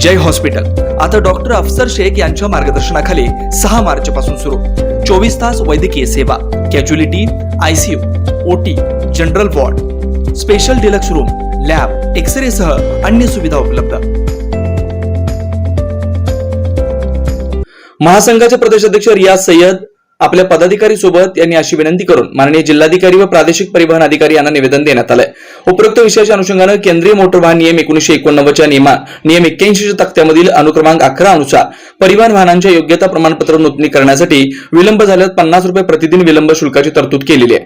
जय hospital. आता doctor अफसर शेख यांच्या मार्गदर्शनाखाली सहा मार्च पासून सुरू. चोवीस तास वैद्यकीय सेवा casualty ICU OT general ward special deluxe room lab X ray सह अन्य सुविधा उपलब्ध. महासंघाचे प्रदेशाध्यक्ष रियाज सय्यद आपल्या पदाधिकारी सोबत यांनी अशी विनंती करून माननीय जिल्हाधिकारी व प्रादेशिक परिवहन अधिकारी यांना निवेदन देण्यात आलंय. उपरोक्त विषयाच्या अनुषंगानं केंद्रीय मोटर वाहन नियम एकोणीशे एकोणनव्वदच्या नियमा नियम एक्क्याऐंशीच्या तक्त्यामधील अनुक्रमांक अकरा अनुसार परिवहन वाहनांच्या योग्यता प्रमाणपत्र नोंदणी करण्यासाठी विलंब झाल्यास पन्नास रुपये प्रतिदिन विलंब शुल्काची तरतूद केलेली आहे.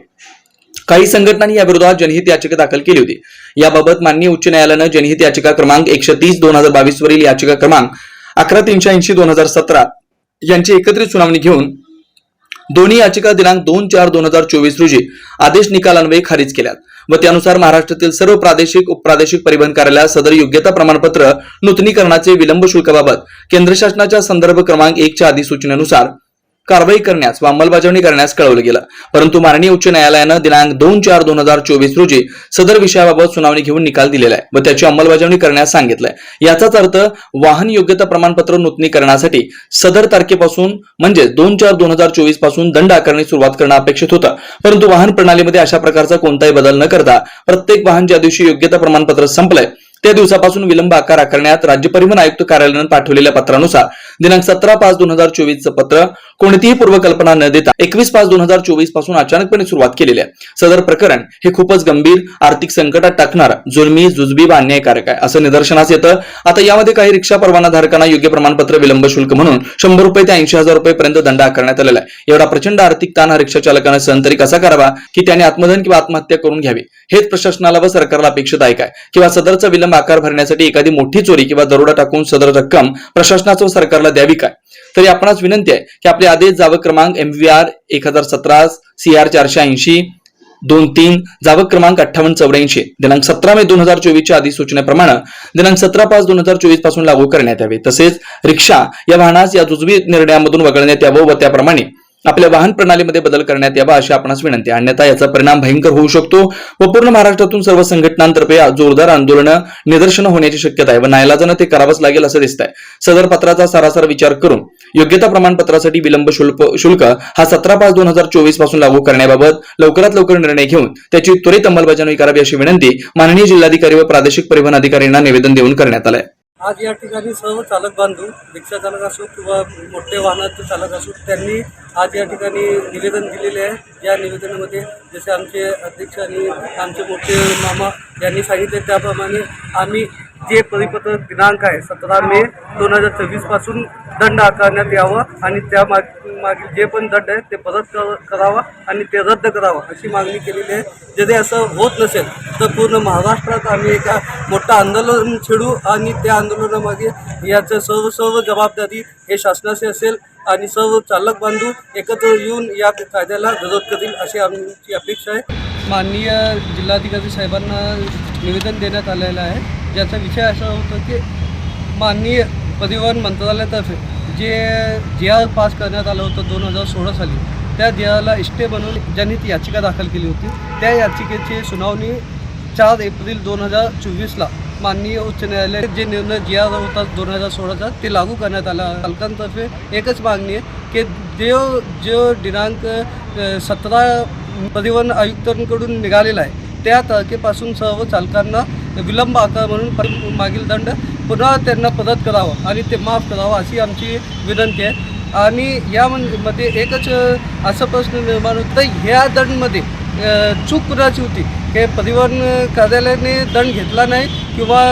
काही संघटनांनी या विरोधात जनहित याचिका दाखल केली होती. याबाबत माननीय उच्च न्यायालयानं जनहित याचिका क्रमांक एकशे तीस दोन हजार बावीस वरील याचिका क्रमांक अकरा तीनशे ऐंशी दोन हजार सतरा यांची एकत्रित सुनावणी घेऊन दोन्ही याचिका दिनांक दोन चार दोन हजार चोवीस रोजी आदेश निकालान्वये खारिज केल्यात व त्यानुसार महाराष्ट्रातील सर्व प्रादेशिक उपप्रादेशिक परिवहन कार्यालयात सदर योग्यता प्रमाणपत्र नूतनीकरणाचे विलंब शुल्काबाबत केंद्र शासनाच्या संदर्भ क्रमांक एकच्या अधिसूचनेनुसार कारवाई करण्यास व अंमलबजावणी करण्यास कळवलं गेलं. परंतु माननीय उच्च न्यायालयानं दिनांक दोन चार दोन हजार चोवीस रोजी सदर विषयाबाबत सुनावणी घेऊन निकाल दिलेला आहे व त्याची अंमलबजावणी करण्यास सांगितलंय. याचाच अर्थ वाहन योग्यता प्रमाणपत्र नूतनीकरणासाठी सदर तारखेपासून म्हणजे दोन चार दोन हजार चोवीसपासून दंड आकारणी सुरुवात करणं अपेक्षित होतं. परंतु वाहन प्रणालीमध्ये अशा प्रकारचा कोणताही बदल न करता प्रत्येक वाहन ज्या दिवशी योग्यता प्रमाणपत्र संपलंय त्या दिवसापासून विलंब आकार आकारण्यात राज्य परिवहन आयुक्त कार्यालयानं पाठवलेल्या पत्रानुसार दिनांक सतरा पाच दोन हजार चोवीसचं पत्र कोणतीही पूर्वकल्पना न देता एकवीस पाच दोन हजार चोवीसपासून अचानकपणे सुरुवात केलेली आहे. सदर प्रकरण हे खूपच गंभीर आर्थिक संकटात टाकणार जुलमी जुजबी व अन्यायकारक आहे असं निदर्शनास येतं. आता यामध्ये काही रिक्षा परवाना धारकांना योग्य प्रमाणपत्र विलंब शुल्क म्हणून शंभर रुपये ते ऐंशी हजार रुपये पर्यंत दंड आकारण्यात आलेला आहे. एवढा प्रचंड आर्थिक ताण हा रिक्षा चालकानं सहन तरी कसा करावा की त्याने आत्मदहन किंवा आत्महत्या करून घ्यावी? हेच प्रशासनाला व सरकारला अपेक्षित आहे काय? किंवा सदरचा विलंब आकार भरण्यासाठी एखादी मोठी चोरी किंवा दरोडा टाकून सदर रक्कम प्रशासनाचं सरकार सरकारला द्यावी काय? तरी आपणास विनंती आहे की आपले आदेश जावक क्रमांक एम व्ही आर एक हजार सतरा सी आर चारशे ऐंशी दोन तीन जावक क्रमांक अठ्ठावन्न चौऱ्याऐंशी. दिनांक सतरा मे दोन हजार चोवीसच्या अधिसूचनेप्रमाणे दिनांक सतरा पाच दोन हजार चोवीसपासून लागू करण्यात यावे. तसेच रिक्षा या वाहनास या जुजबी निर्णयामधून वगळण्यात यावं व त्याप्रमाणे आपल्या वाहन प्रणालीमध्ये बदल करण्यात यावा अशी आपणास विनंती अन्यथा याचा परिणाम भयंकर होऊ शकतो व पूर्ण महाराष्ट्रातून सर्व संघटनांतर्फे जोरदार आंदोलनं निदर्शनं होण्याची शक्यता आहे व नायलाजानं ते करावंच लागेल असं दिसत आहे सदर पत्राचा सारासार विचार करून योग्यता प्रमाणपत्रासाठी विलंब शुल्क शुल्क हा सतरा पाच दोन हजार चोवीसपासून लागू करण्याबाबत लवकरात लवकर निर्णय घेऊन त्याची त्वरित अंमलबजावणी करावी अशी विनंती माननीय जिल्हाधिकारी व प्रादेशिक परिवहन अधिकाऱ्यांना निवेदन देऊन करण्यात आलंय. आज या ठिकाणी सर्व चालक बांधू रिक्षा चालक असो किंवा मोठे वाहनाचे चालक असो त्यांनी आज या ठिकाणी निवेदन दिलेले आहे. या निवेदनामध्ये जसे आमचे अध्यक्ष आणि आमचे मोठे मामा यांनी सांगितले त्याप्रमाणे आम्ही जे परिपत्र दिनांक आहे सतरा मे दोन हजार चोवीसपासून दंड आकारण्यात यावं आणि त्या माग मागील जे पण दंड आहे ते परत करावा आणि ते रद्द करावं अशी मागणी केलेली आहे. जरी असं होत नसेल तर पूर्ण महाराष्ट्रात आम्ही एका मोठं आंदोलन छेडू आणि त्या आंदोलनामागे याचं सर्व सर्व जबाबदारी हे शासनाची असेल आणि सर्व चालक बांधू एकत्र येऊन या कायद्याला विरोध करतील अशी आमची अपेक्षा आहे. माननीय जिल्हाधिकारी साहेबांना निवेदन देण्यात आलेलं आहे. ज्याचा विषय असा होता की माननीय परिवहन मंत्रालयातर्फे जे जे आर पास करण्यात आलं होतं दोन हजार सोळा साली त्या जे आरला इष्टे बनवून ज्यांनी ती याचिका दाखल केली होती त्या याचिकेची सुनावणी चार एप्रिल दोन हजार चोवीसला माननीय उच्च न्यायालय जे निर्णय जी आर होता दोन हजार सोळाचा ते लागू करण्यात आला. पालकांतर्फे एकच मागणी आहे की देव जो दिनांक सतरा परिवहन आयुक्तांकडून निघालेला आहे त्या तारखेपासून सर्व चालकांना विलंब आकार म्हणून मागील दंड पुन्हा त्यांना परत करावा आणि ते माफ करावं अशी आमची विनंती आहे. आणि यामध्ये एकच असा प्रश्न निर्माण होतो तर ह्या दंडमध्ये चूक कुणाची होती? हे परिवहन कार्यालयाने दंड घेतला नाही किंवा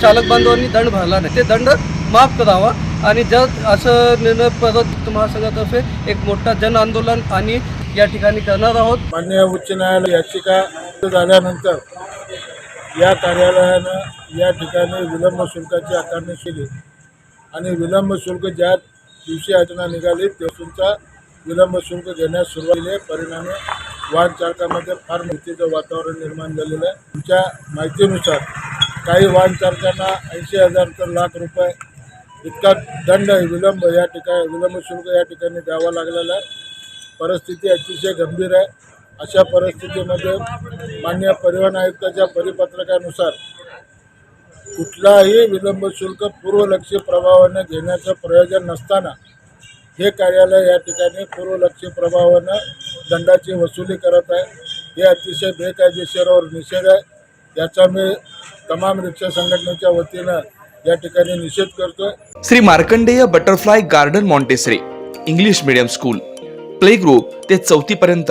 चालक बांधवांनी दंड भरला नाही. ते दंड माफ करावा आणि जर असं निर्णय परत महासंघातर्फे एक मोठा जन आंदोलन आणि या ठिकाणी करणार आहोत. मान्य उच्च न्यायालय याचिका झाल्यानंतर या कार्यालयानं या ठिकाणी विलंब शुल्काची आकारणी केली. आणि विलंब शुल्क ज्या दिवशी योजना निघाली तेसूनचा विलंब शुल्क घेण्यास सुरुवात केली आहे. परिणामी वाहन चालकामध्ये फार भीतीचं वातावरण निर्माण झालेलं आहे. तुमच्या माहितीनुसार काही वाहन चालकांना ऐंशी हजार तर लाख रुपये इतका दंड विलंब या ठिकाणी विलंब शुल्क या ठिकाणी द्यावा लागलेला आहे. परिस्थिती अतिशय गंभीर आहे. अशा परिस्थितीमध्ये मान्य परिवहन आयुक्ताच्या परिपत्रकानुसार कुठलाही विलंब शुल्क पूर्वलक्षी प्रभावानं घेण्याचं प्रयोजन नसताना हे कार्यालय या ठिकाणी पूर्वलक्षी प्रभावानं दंडाची वसुली करत आहे. हे अतिशय बेकायदेशीरवर निषेध आहे. याचा मी तमाम रिक्षा संघटनेच्या वतीनं या ठिकाणी निषेध करतोय. Shri Markandey butterfly garden Montessori English medium school play group ते चौथी पर्यंत